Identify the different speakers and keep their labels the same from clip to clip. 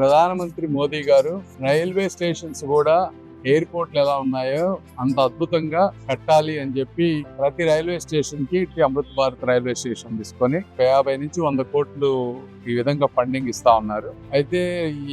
Speaker 1: ప్రధానమంత్రి మోదీ గారు railway stations కూడా ఎయిర్పోర్ట్లు ఎలా ఉన్నాయో అంత అద్భుతంగా కట్టాలి అని చెప్పి ప్రతి రైల్వే స్టేషన్కి అమృత్ భారత్ రైల్వే స్టేషన్ తీసుకొని యాభై నుంచి వంద కోట్లు ఈ విధంగా ఫండింగ్ ఇస్తా ఉన్నారు. అయితే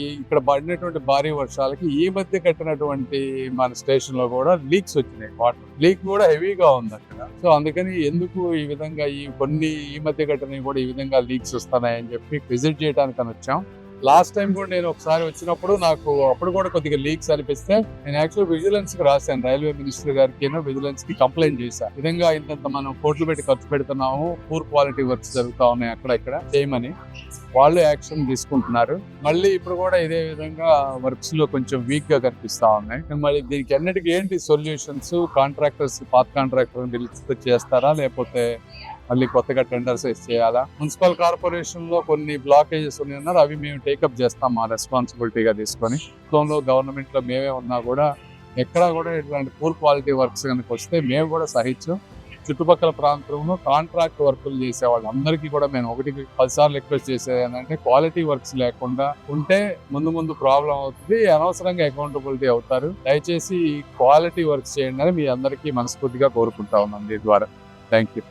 Speaker 1: ఈ ఇక్కడ పడినటువంటి భారీ వర్షాలకి ఈ మధ్య కట్టినటువంటి మన స్టేషన్లో కూడా లీక్స్ వచ్చినాయి వాటర్. లీక్ కూడా హెవీగా ఉంది అక్కడ. సో అందుకని ఎందుకు ఈ విధంగా ఈ కొన్ని ఈ మధ్య కట్టినవి కూడా ఈ విధంగా లీక్స్ వస్తున్నాయని చెప్పి విజిట్ చేయడానికి అని వచ్చాం. లాస్ట్ టైం కూడా నేను ఒకసారి వచ్చినప్పుడు నాకు అప్పుడు కూడా కొద్దిగా లీక్స్ అనిపిస్తే నేను యాక్చువల్ విజిలెన్స్కి రాశాను. రైల్వే మినిస్టర్ గారికి విజిలెన్స్కి కంప్లైంట్ చేశాను విధంగా ఇంత మనం కోట్లు పెట్టి ఖర్చు పెడుతున్నాము పూర్ క్వాలిటీ వర్క్స్ జరుగుతా ఉన్నాయి అక్కడ ఇక్కడ చేయమని వాళ్ళు యాక్షన్ తీసుకుంటున్నారు. మళ్ళీ ఇప్పుడు కూడా ఇదే విధంగా వర్క్స్లో కొంచెం వీక్గా కనిపిస్తా ఉన్నాయి. మళ్ళీ దీనికి అన్నిటికీ ఏంటి సొల్యూషన్స్ కాంట్రాక్టర్స్ పాత కాంట్రాక్టర్ చేస్తారా? లేకపోతే మళ్ళీ కొత్తగా టెండర్స్ చేయాలా మున్సిపల్ కార్పొరేషన్లో కొన్ని బ్లాకేజెస్ ఉన్నాయి అవి మేము టేకప్ చేస్తాం మా రెస్పాన్సిబిలిటీగా తీసుకొని. మొత్తంలో గవర్నమెంట్లో మేమే ఉన్నా కూడా ఎక్కడా కూడా ఇట్లాంటి పూర్ క్వాలిటీ వర్క్స్ కనుక వస్తే మేము కూడా సహించం. చుట్టుపక్కల ప్రాంతంలో కాంట్రాక్ట్ వర్కులు చేసే వాళ్ళందరికీ కూడా మేము ఒకటికి పదిసార్లు రిక్వెస్ట్ చేసేది ఏంటంటే క్వాలిటీ వర్క్స్ లేకుండా ఉంటే ముందు ముందు ప్రాబ్లం అవుతుంది అనవసరంగా అకౌంటబిలిటీ అవుతారు. దయచేసి క్వాలిటీ వర్క్స్ చేయండి అని మీ అందరికీ మనస్ఫూర్తిగా కోరుకుంటా ఉన్నాం దీని ద్వారా. Thank you.